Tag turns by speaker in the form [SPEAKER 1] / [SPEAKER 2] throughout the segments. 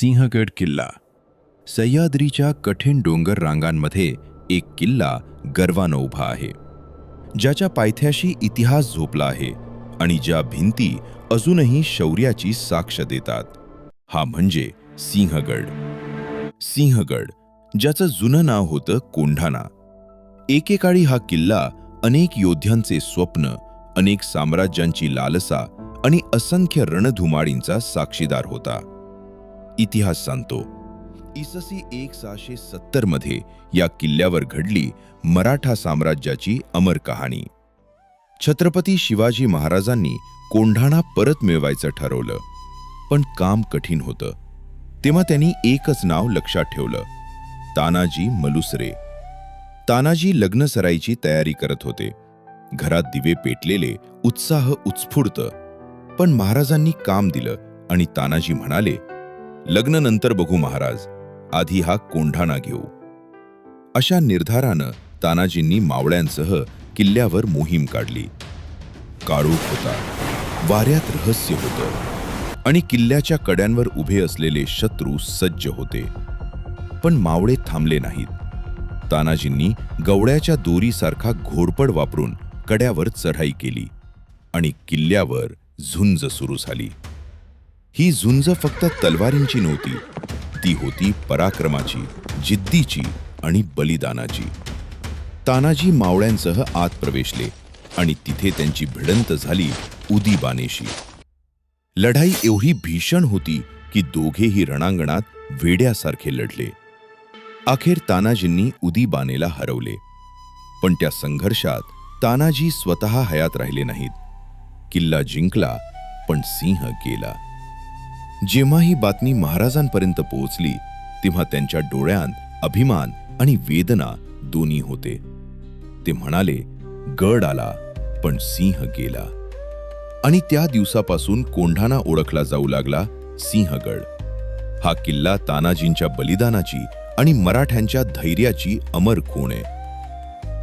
[SPEAKER 1] सिंहगड किल्ला. सह्याद्रीच्या कठीण डोंगर रांगांमध्ये एक किल्ला गर्वानं उभा आहे. ज्याच्या पायथ्याशी इतिहास झोपला आहे आणि ज्या भिंती अजूनही शौर्याची साक्ष देतात. हा म्हणजे सिंहगड. सिंहगड ज्याचं जुनं नाव होतं कोंढाणा. एकेकाळी हा किल्ला अनेक योद्ध्यांचे स्वप्न अनेक साम्राज्यांची लालसा आणि असंख्य रणधुमाळींचा साक्षीदार होता. इतिहास सांगतो. इससी एक सहाशे सत्तरमध्ये या किल्ल्यावर घडली मराठा साम्राज्याची अमर कहाणी. छत्रपती शिवाजी महाराजांनी कोंढाणा परत मिळवायचं ठरवलं. पण काम कठीण होतं. तेव्हा त्यांनी एकच नाव लक्षात ठेवलं. तानाजी मलुसरे. तानाजी लग्न सराईची तयारी करत होते. घरात दिवे पेटलेले उत्साह उत्स्फूर्त. पण महाराजांनी काम दिलं आणि तानाजी म्हणाले लग्न नंतर बघू महाराज आधी हा कोंढाणा घेऊ. अशा निर्धारानं तानाजींनी मावळ्यांसह किल्ल्यावर मोहीम काढली. काळोख होता वाऱ्यात रहस्य होतं आणि किल्ल्याच्या कड्यांवर उभे असलेले शत्रू सज्ज होते. पण मावळे थांबले नाहीत. तानाजींनी गवड्याच्या दोरीसारखा घोरपड वापरून कड्यावर चढाई केली आणि किल्ल्यावर झुंज सुरू झाली. ही झुंज फक्त तलवारींची नव्हती. ती होती पराक्रमाची जिद्दीची आणि बलिदानाची. तानाजी मावळ्यांसह आत प्रवेशले आणि तिथे त्यांची भिडंत झाली उदीबानेशी. लढाई एवढी भीषण होती की दोघेही रणांगणात वेड्यासारखे लढले. अखेर तानाजींनी उदीबानेला हरवले. पण त्या संघर्षात तानाजी स्वतः हयात राहिले नाहीत. किल्ला जिंकला पण सिंह गेला. जेव्हा ही बातमी महाराजांपर्यंत पोहोचली तेव्हा त्यांच्या डोळ्यात अभिमान आणि वेदना दोन्ही होते. ते म्हणाले गड आला पण सिंह गेला. आणि त्या दिवसापासून कोंढाणा ओळखला जाऊ लागला सिंहगड. हा किल्ला तानाजींच्या बलिदानाची आणि मराठ्यांच्या धैर्याची अमर खूण आहे.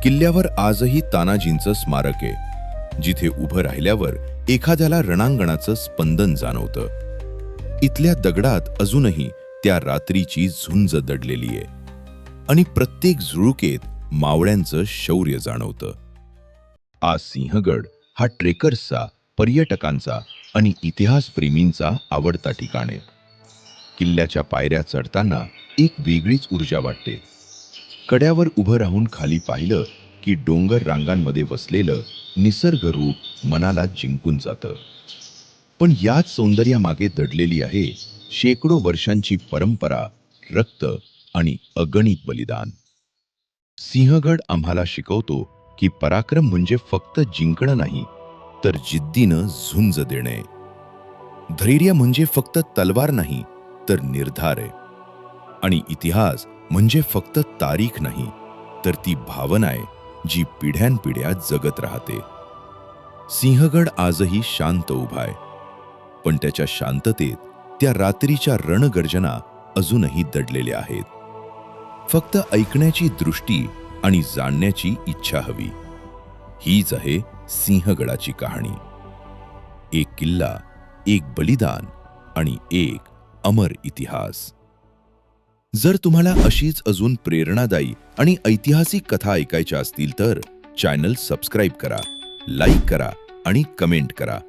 [SPEAKER 1] किल्ल्यावर आजही तानाजींचं स्मारक आहे जिथे उभं राहिल्यावर एखाद्याला रणांगणाचं स्पंदन जाणवतं. इथल्या दगडात अजूनही त्या रात्रीची झुंज दडलेली आहे. आणि प्रत्येक झुळुकेत मावळ्यांचं शौर्य जाणवतं. आज सिंहगड हा ट्रेकर्सचा पर्यटकांचा आणि इतिहासप्रेमींचा आवडता ठिकाण आहे. किल्ल्याच्या पायऱ्या चढताना एक वेगळीच ऊर्जा वाटते. कड्यावर उभं राहून खाली पाहिलं की डोंगर रांगांमध्ये वसलेलं निसर्गरूप मनाला जिंकून जातं. पण याच सौंदर्यामागे दडलेली आहे शेकडो वर्षांची परंपरा रक्त आणि अगणित बलिदान. सिंहगड आम्हाला शिकवतो की पराक्रम म्हणजे फक्त जिंकणं नाही तर जिद्दीनं झुंज देणे. धैर्य म्हणजे फक्त तलवार नाही तर निर्धार आहे. आणि इतिहास म्हणजे फक्त तारीख नाही तर ती भावना आहे जी पिढ्यानपिढ्या जगत राहते. सिंहगड आजही शांत उभा आहे. पण त्याच्या शांततेत त्या रात्रीच्या रणगर्जना अजूनही दडलेल्या आहेत. फक्त ऐकण्याची दृष्टी आणि जाणण्याची इच्छा हवी. हीच आहे सिंहगडाची कहाणी. एक किल्ला एक बलिदान आणि एक अमर इतिहास. जर तुम्हाला अशीच अजून प्रेरणादायी आणि ऐतिहासिक कथा ऐकायच्या असतील तर चॅनल सबस्क्राईब करा लाईक करा आणि कमेंट करा.